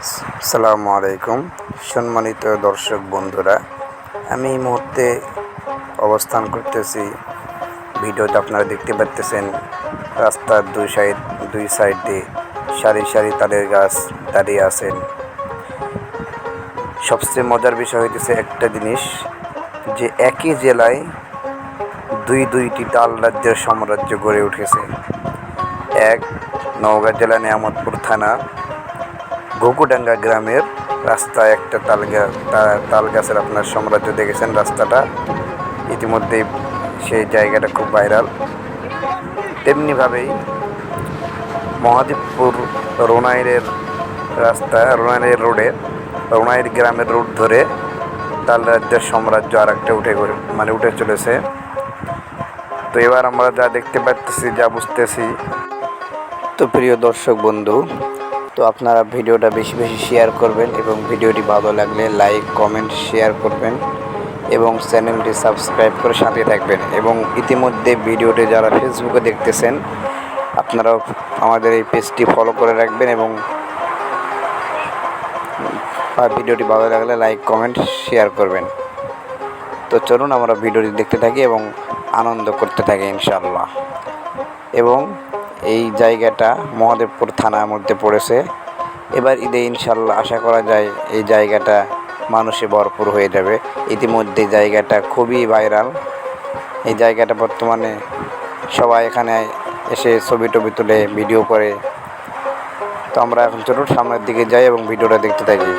আসসালামু আলাইকুম সম্মানিত দর্শক বন্ধুরা, আমি এই মুহূর্তে অবস্থান করতেছি। ভিডিওতে আপনারা দেখতে পাচ্তেছেন রাস্তার দুই সাইড দুই সাইডে সারি সারি তালের গাছ দাঁড়িয়ে আছেন। সবচেয়ে মজার বিষয় হইতেছে একটা জিনিস, যে একই জেলায় দুই দুইটি তাল রাজ্যের সাম্রাজ্য গড়ে উঠেছে। এক নওগাঁ জেলা নিয়ামতপুর থানা ঘুঘুডাঙ্গা গ্রামের রাস্তায় একটা তাল গা- তা- তাল গাছের আপনার সাম্রাজ্য দেখেছেন রাস্তাটা। ইতিমধ্যেই সেই জায়গাটা খুব ভাইরাল তেমনিভাবেই মহাদেবপুর রোনাইরের রাস্তা রোনাইরের রোডে রোনাইর গ্রামের রোড ধরে তাল রাজ্যের সাম্রাজ্য আর একটা উঠে মানে উঠে চলেছে। তো এবার আমরা যা দেখতে পাচ্তেছি যা বুঝতেছি। তো প্রিয় দর্শক বন্ধু তো আপনারা ভিডিওটা বেশি বেশি শেয়ার করবেন এবং ভিডিওটি ভালো লাগলে লাইক কমেন্ট শেয়ার করবেন এবং চ্যানেলটি সাবস্ক্রাইব করে সাথে থাকবেন এবং ইতিমধ্যে ভিডিওটি যারা ফেসবুকে দেখতেছেন, আপনারাও আমাদের এই পেজটি ফলো করে রাখবেন এবং ভিডিওটি ভালো লাগলে লাইক কমেন্ট শেয়ার করবেন। তো চলুন আমরা ভিডিওটি দেখতে থাকি এবং আনন্দ করতে থাকি ইনশাআল্লাহ। এবং এই জায়গাটা মহাদেবপুর থানার মধ্যে পড়েছে। এবার ঈদে ইনশাল্লাহ আশা করা যায় এই জায়গাটা মানুষে ভরপুর হয়ে যাবে। ইতিমধ্যে জায়গাটা খুবই ভাইরাল। এই জায়গাটা বর্তমানে সবাই এখানে এসে ছবি টবি তুলে ভিডিও করে। তো আমরা এখন চলুন সামনের দিকে যাই এবং ভিডিওটা দেখতে থাকি।